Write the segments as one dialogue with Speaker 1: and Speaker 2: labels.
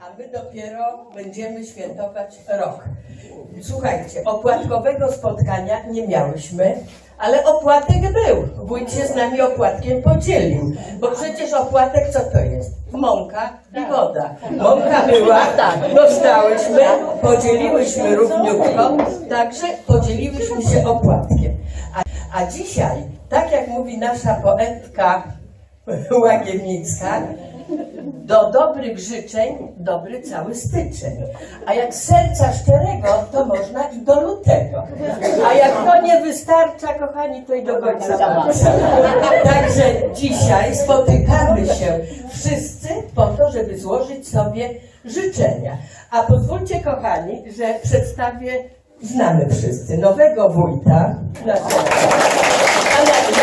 Speaker 1: a my dopiero będziemy świętować rok. Słuchajcie, opłatkowego spotkania nie miałyśmy, ale opłatek był. Wójt się z nami opłatkiem podzielił, bo przecież opłatek co to jest? Mąka i woda. Mąka była, dostałyśmy, podzieliłyśmy równiutko, także podzieliłyśmy się opłatkiem. A, a dzisiaj, tak jak mówi nasza poetka Łagiewnicka, do dobrych życzeń dobry cały styczeń. A jak serca szczerego, to można i do lutego. A jak to nie wystarcza, kochani, to i do końca marca. Także dzisiaj spotykamy się wszyscy po to, żeby złożyć sobie życzenia. A pozwólcie, kochani, że przedstawię, znamy wszyscy, nowego wójta, pana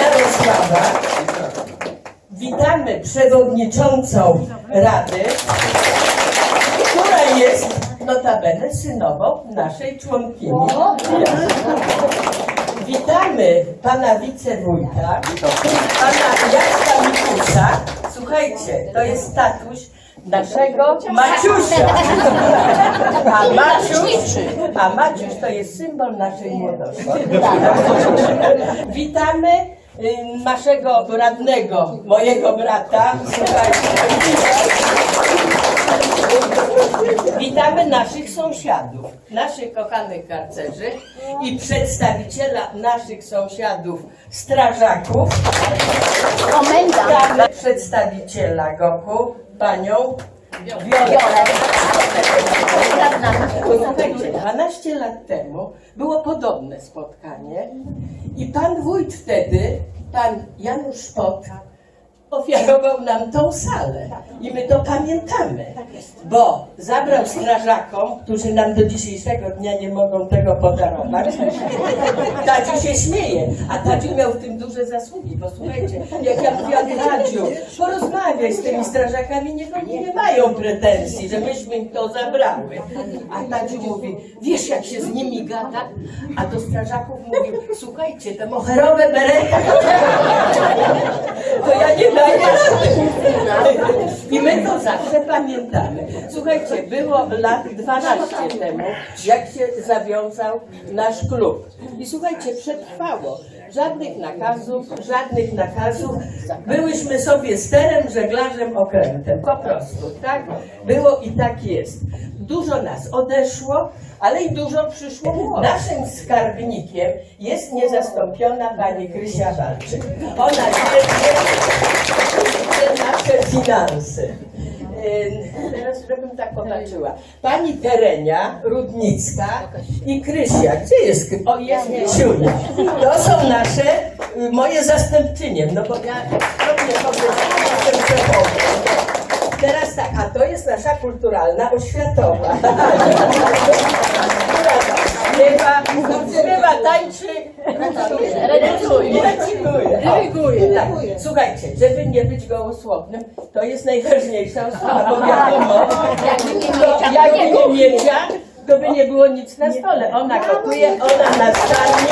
Speaker 1: Jarosława, Witamy przewodniczącą Rady, która jest notabene synową naszej członkini. Witamy pana wicewójta, pana Jacka Mikusa. Słuchajcie, to jest tatuś naszego Maciusia. A Maciuś, a Maciuś to jest symbol naszej młodości. Witamy naszego radnego, mojego brata. Witamy naszych sąsiadów, naszych kochanych harcerzy i przedstawiciela naszych sąsiadów, strażaków. Witamy przedstawiciela GOP-u, panią Słuchajcie, 12 lat temu było podobne spotkanie i pan wójt wtedy, pan Janusz Szpot, ofiarował nam tą salę. I my to pamiętamy, bo zabrał strażakom, którzy nam do dzisiejszego dnia nie mogą tego podarować. Tadziu się śmieje, a Tadziu miał w tym duże zasługi, bo słuchajcie, jak ja mówiłam Tadziu, z tymi strażakami, niech oni nie mają pretensji, że myśmy im to zabrały. A Tadziu mówi, wiesz jak się z nimi gada? A do strażaków mówił, słuchajcie, te moherowe berety, to ja nie daję. I my to zawsze pamiętamy. Słuchajcie, było lat 12 temu, jak się zawiązał nasz klub. I słuchajcie, przetrwało. Żadnych nakazów, żadnych nakazów. Byłyśmy sobie sterem, żeglarzem, okrętem. Po prostu, tak? Było i tak jest. Dużo nas odeszło, ale i dużo przyszło. Naszym skarbnikiem jest niezastąpiona pani Krysia Walczyk. Ona wie nasze finanse. Ym, Teraz żebym tak popatrzyła. Pani Terenia Rudnicka i Krysia. Gdzie jest? O, jest Krysiunia. To są nasze, y, moje zastępczynie. No bo ja jestem szefową. Teraz tak, a to jest nasza kulturalna, oświatowa. Śpiewa, śpiewa, tańczy, recytuje. Dyryguje. Tak. Słuchajcie, żeby nie być gołosłownym, to jest najważniejsza osoba, bo wiadomo, to jakby nie mieciak, to by nie było nic na stole. Ona gotuje, ona na stanie.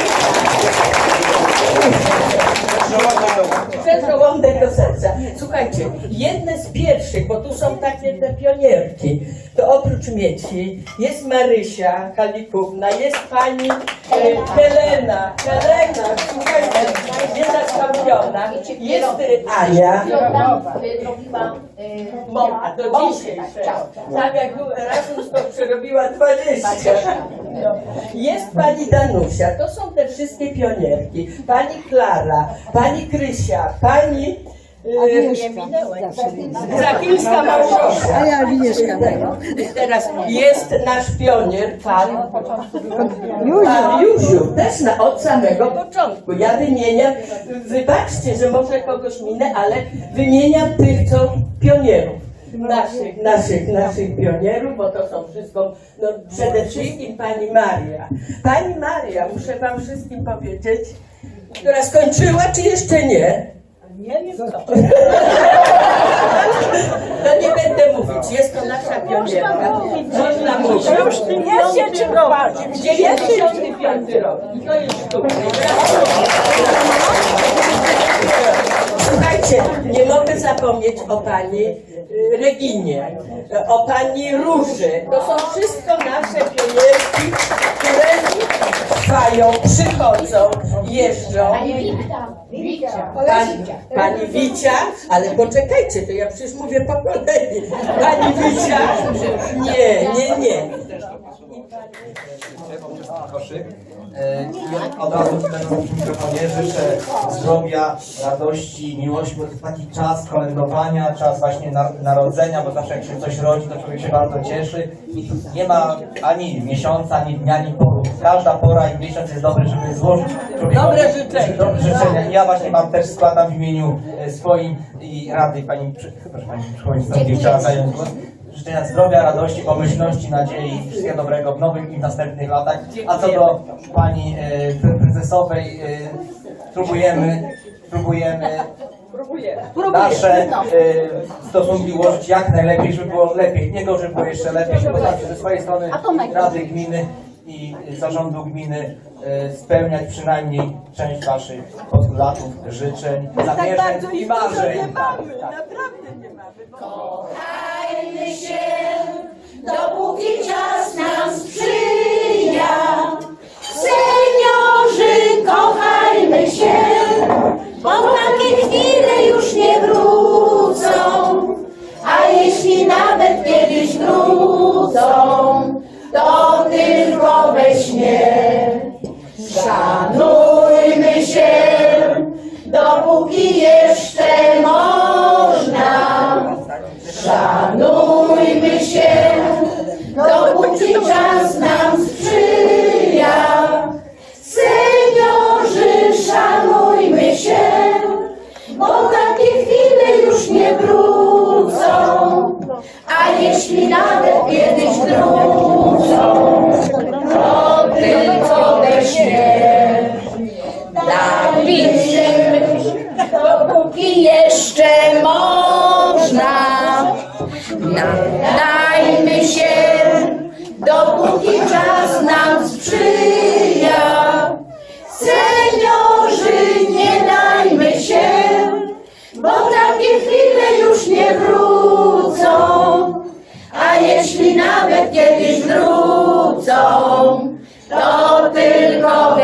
Speaker 1: Przez żołądek do serca. Słuchajcie, jedne z pierwszych, bo tu są takie te pionierki, to oprócz Mieci jest Marysia Halikówna, jest pani e, Helena, Helena, słuchajcie, niezastąpiona, jest e, Ania,
Speaker 2: robiła
Speaker 1: Mama, do dzisiaj. Tak jak był Erasmus, to przerobiła 20. No. Jest pani Danusia, to są te wszystkie pionierki. Pani Klara, pani Krysia, pani yy, Zakińska Małgosia.
Speaker 3: A ja Agnieszka.
Speaker 1: Teraz jest nasz pionier, pan Pan Józiu, też na, od samego początku. Ja wymieniam, wybaczcie, że może kogoś minę, ale wymieniam tych, co pionierów. Naszych, naszych, naszych pionierów, bo to są wszystko, no przede wszystkim pani Maria. Pani Maria, muszę wam wszystkim powiedzieć, która skończyła, czy jeszcze nie? Nie wiem kto. To nie będę mówić, jest to nasza pionierka. Można mówić.
Speaker 3: Jest się czym chwalić.
Speaker 1: 95 rok. I to jest sztuka. Słuchajcie, nie mogę zapomnieć o pani y, Reginie, o pani Róży. To są wszystko nasze klientki, które trwają, przychodzą, jeżdżą.
Speaker 2: Pani.
Speaker 1: Pani, pani Wicia, ale poczekajcie, to ja przecież mówię po kolei. Pani Wicia, nie, nie, nie.
Speaker 4: koszyk. E, I od razu w mikrofonie życzę zdrowia, radości, miłości, bo to jest taki czas kolędowania, czas właśnie nar- narodzenia, bo zawsze jak się coś rodzi, to człowiek się bardzo cieszy i nie ma ani miesiąca, ani dnia, ani poru. Każda pora i miesiąc jest dobry, żeby złożyć
Speaker 1: Dobre życzenia.
Speaker 4: dobre życzenia. I ja właśnie mam też składam w imieniu e, swoim i Rady pani, że pani przewodnicząca nie chciała zająć głos. Życzenia zdrowia, radości, pomyślności, nadziei, wszystkiego dobrego w nowych i w następnych latach. A co do pani e, pre- prezesowej, e, próbujemy, próbujemy nasze e, stosunki ułożyć jak najlepiej, żeby było lepiej, nie gorzej, było jeszcze lepiej. Postaram ze swojej strony Rady Gminy i zarządu gminy e, spełniać przynajmniej część waszych postulatów, życzeń, zamierzeń i marzeń.
Speaker 1: naprawdę nie mamy.
Speaker 5: light in the shade. Nawet kiedyś wrócą, to tylko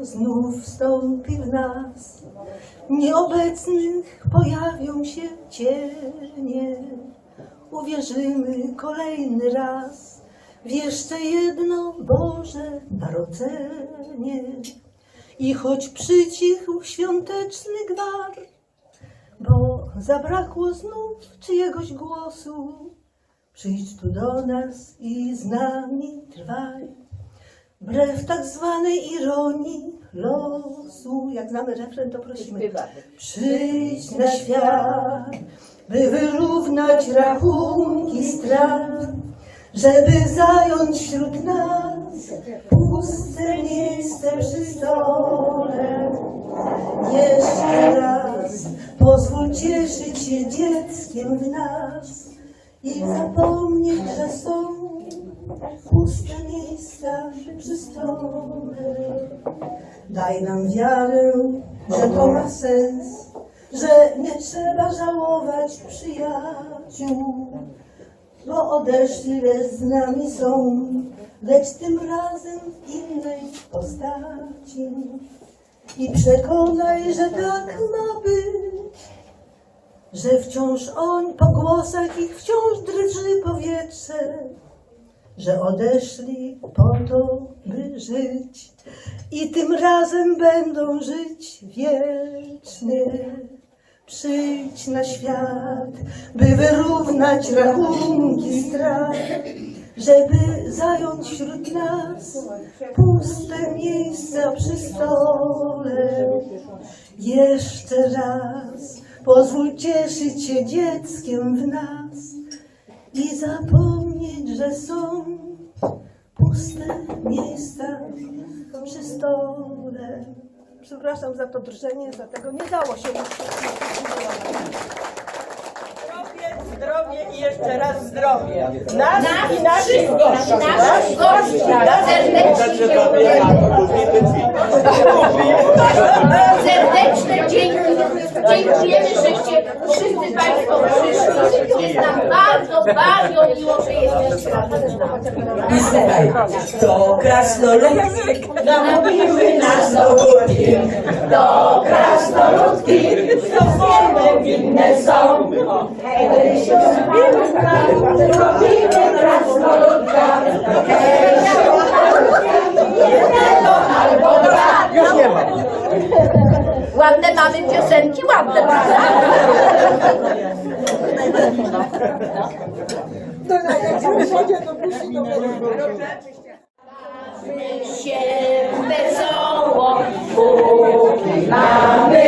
Speaker 6: znów wstąpi w nas. Nieobecnych pojawią się cienie. Uwierzymy kolejny raz w jeszcze jedno Boże Narodzenie. I choć przycichł świąteczny gwar, bo zabrakło znów czyjegoś głosu, przyjdź tu do nas i z nami trwaj. Wbrew tak zwanej ironii losu, jak znamy refren, to prosimy. Przyjdź na świat, by wyrównać rachunki strat, żeby zająć wśród nas puste miejsce przy stole. Jeszcze raz pozwól cieszyć się dzieckiem w nas i zapomnieć, że są puste miejsca przy stole. Daj nam wiarę, że to ma sens, że nie trzeba żałować przyjaciół, bo odeszli, lecz z nami są, lecz tym razem w innej postaci. I przekonaj, że tak ma być, że wciąż on, po głosach ich wciąż drży powietrze, że odeszli po to, by żyć i tym razem będą żyć wiecznie. Przyjdź na świat, by wyrównać rachunki strat, żeby zająć wśród nas puste miejsca przy stole. Jeszcze raz pozwól cieszyć się dzieckiem w nas i zapomnieć, że są puste miejsca przy stole. Przepraszam za to drżenie, dlatego nie dało się już
Speaker 1: Zdrowie, zdrowie i jeszcze raz zdrowie. Nas i naszych gości.
Speaker 2: Naszych gości serdecznie Serdeczne dzięki. Dziękujemy, żeście wszyscy Państwo przyszli. Jest nam bardzo, bardzo miło, że jesteście razem z nami.
Speaker 1: I słuchaj, to krasnoludki namówiły nas do górki.
Speaker 5: Do krasnoludki one winne są. Robimy Jednego albo dwa.
Speaker 2: Ładne mamy piosenki, ładne, prawda? się wesoło, póki mamy